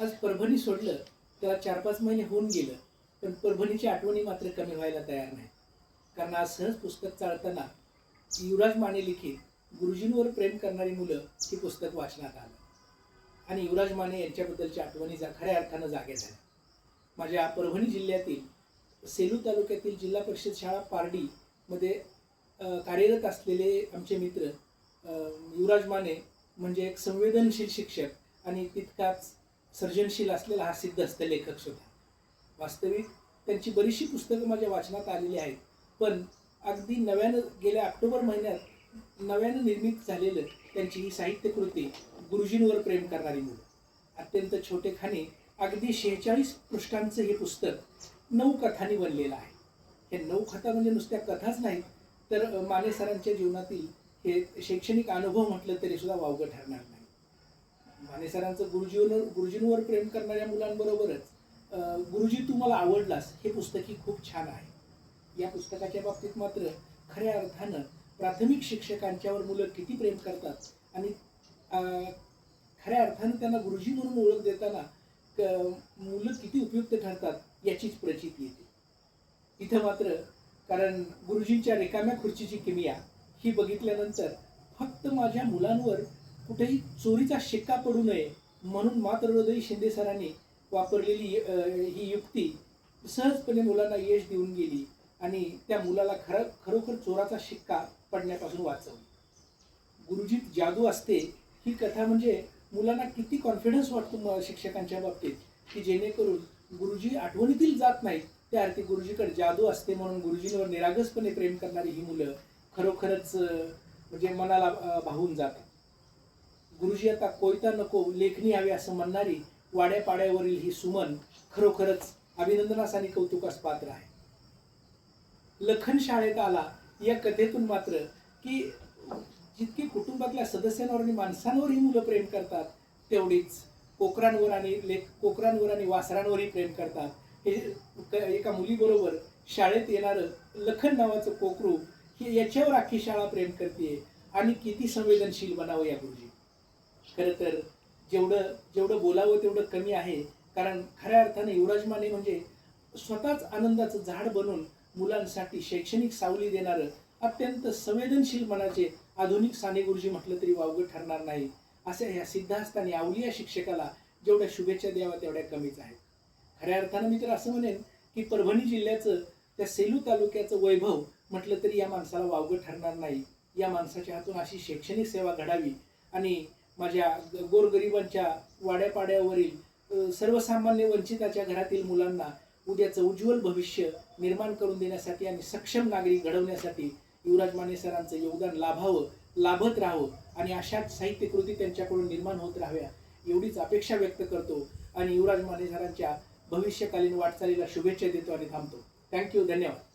आज परभणी सोडलं त्याला चार पाच महिने होऊन गेलं पण परभणीची आठवणी मात्र कमी व्हायला तयार नाही. कारण आज सहज पुस्तक चालताना युवराज माने लिखित गुरुजींवर प्रेम करणारी मुलं हे पुस्तक वाचनात आलं. आणि युवराज माने यांच्याबद्दलच्या आठवणी जा खऱ्या अर्थानं जागे झाल्या माझ्या परभणी जिल्ह्यातील सेलू तालुक्यातील जिल्हा परिषद शाळा पारडीमध्ये कार्यरत असलेले आमचे मित्र युवराज माने म्हणजे एक संवेदनशील शिक्षक आणि तितकाच सर्जनशील असलेला हा सिद्धहस्त लेखक सुद्धा. वास्तविक त्यांची बरीचशी पुस्तकं माझ्या वाचनात आलेली आहेत. पण अगदी नव्यानं गेल्या ऑक्टोबर महिन्यात नव्यानं निर्मित झालेलं त्यांची ही साहित्यकृती गुरुजींवर प्रेम करणारी मुलं. अत्यंत छोटेखाने अगदी शेहेचाळीस पृष्ठांचं हे पुस्तक नऊ कथांनी बनलेलं आहे. हे नऊ कथा म्हणजे नुसत्या कथाच नाहीत तर माने सरांच्या जीवनातील हे शैक्षणिक अनुभव म्हटलं तरी सुद्धा वावगं ठरणार नाही. माने सरांचं गुरुजीवर गुरुजींवर प्रेम करणाऱ्या मुलांबरोबरच गुरुजी तू मला आवडलास हे पुस्तकही खूप छान आहे. या पुस्तकाच्या बाबतीत मात्र खऱ्या अर्थानं प्राथमिक शिक्षकांच्यावर मुलं किती प्रेम करतात आणि खऱ्या अर्थानं त्यांना गुरुजी म्हणून ओळख देताना क- मुलं किती उपयुक्त ठरतात याचीच प्रचिती येते. इथं मात्र कारण गुरुजींच्या रिकाम्या खुर्चीची किमिया ही बघितल्यानंतर फक्त माझ्या मुलांवर कुठेही चोरीचा शिक्का पडू नये म्हणून मातृहृदयी शिंदे सरांनी वापरलेली ही युक्ती सहजपणे मुलांना यश देऊन गेली आणि त्या मुलाला खरं खरोखर चोराचा शिक्का पडण्यापासून वाचवली. गुरुजीत जादू असते ही कथा म्हणजे मुलांना किती कॉन्फिडन्स वाटतो शिक्षकांच्या बाबतीत की जेणेकरून गुरुजी आठवणीतील जात नाहीत. त्या अर्थी गुरुजीकडे जादू असते म्हणून गुरुजींवर निरागसपणे प्रेम करणारी ही मुलं खरोखरच म्हणजे मनाला अं, भावून जातात. गुरुजी आता कोयता नको लेखणी हवी असं म्हणणारी वाड्यापाड्यावरील ही सुमन खरोखरच अभिनंदनास आणि कौतुकास पात्र आहे. लखन शाळेत आला या कथेतून मात्र की जितकी कुटुंबातल्या सदस्यांवर आणि माणसांवर ही मुलं प्रेम करतात तेवढीच कोकरांवर आणि लेख कोकरांवर आणि वासरांवरही प्रेम करतात. हे एका मुलीबरोबर शाळेत येणारं लखन नावाचं कोकरू हे याच्यावर अख्खी शाळा प्रेम करते आणि किती संवेदनशील बनावं या गुरुजी. खरं तर जेवढं जेवढं बोलावं तेवढं कमी आहे. कारण खऱ्या अर्थाने युवराज माने म्हणजे स्वतःच आनंदाचं झाड बनून मुलांसाठी शैक्षणिक सावली देणारं अत्यंत संवेदनशील मनाचे आधुनिक साने गुरुजी म्हटलं तरी वावगं ठरणार नाही. असे ह्या सिद्धास्तानी आवलिया शिक्षकाला जेवढ्या शुभेच्छा द्याव्या तेवढ्या कमीच आहेत. खऱ्या अर्थानं मी तर असं म्हणेन की परभणी जिल्ह्याचं त्या सेलू तालुक्याचं वैभव म्हटलं तरी या माणसाला वावगं ठरणार नाही. या माणसाच्या हातून अशी शैक्षणिक सेवा घडावी आणि माझ्या ग- गोरगरिबांच्या वाड्यापाड्यावरील सर्वसामान्य वंचिताच्या घरातील मुलांना उद्याचं उज्ज्वल भविष्य निर्माण करून देण्यासाठी आणि सक्षम नागरिक घडवण्यासाठी युवराज माने सरांचं योगदान लाभावं लाभत राहावं आणि अशाच साहित्यकृती त्यांच्याकडून निर्माण होत राहाव्या एवढीच अपेक्षा व्यक्त करतो आणि युवराज माने सरांच्या भविष्यकालीन वाटचालीला शुभेच्छा देतो आणि थांबतो. थँक्यू धन्यवाद.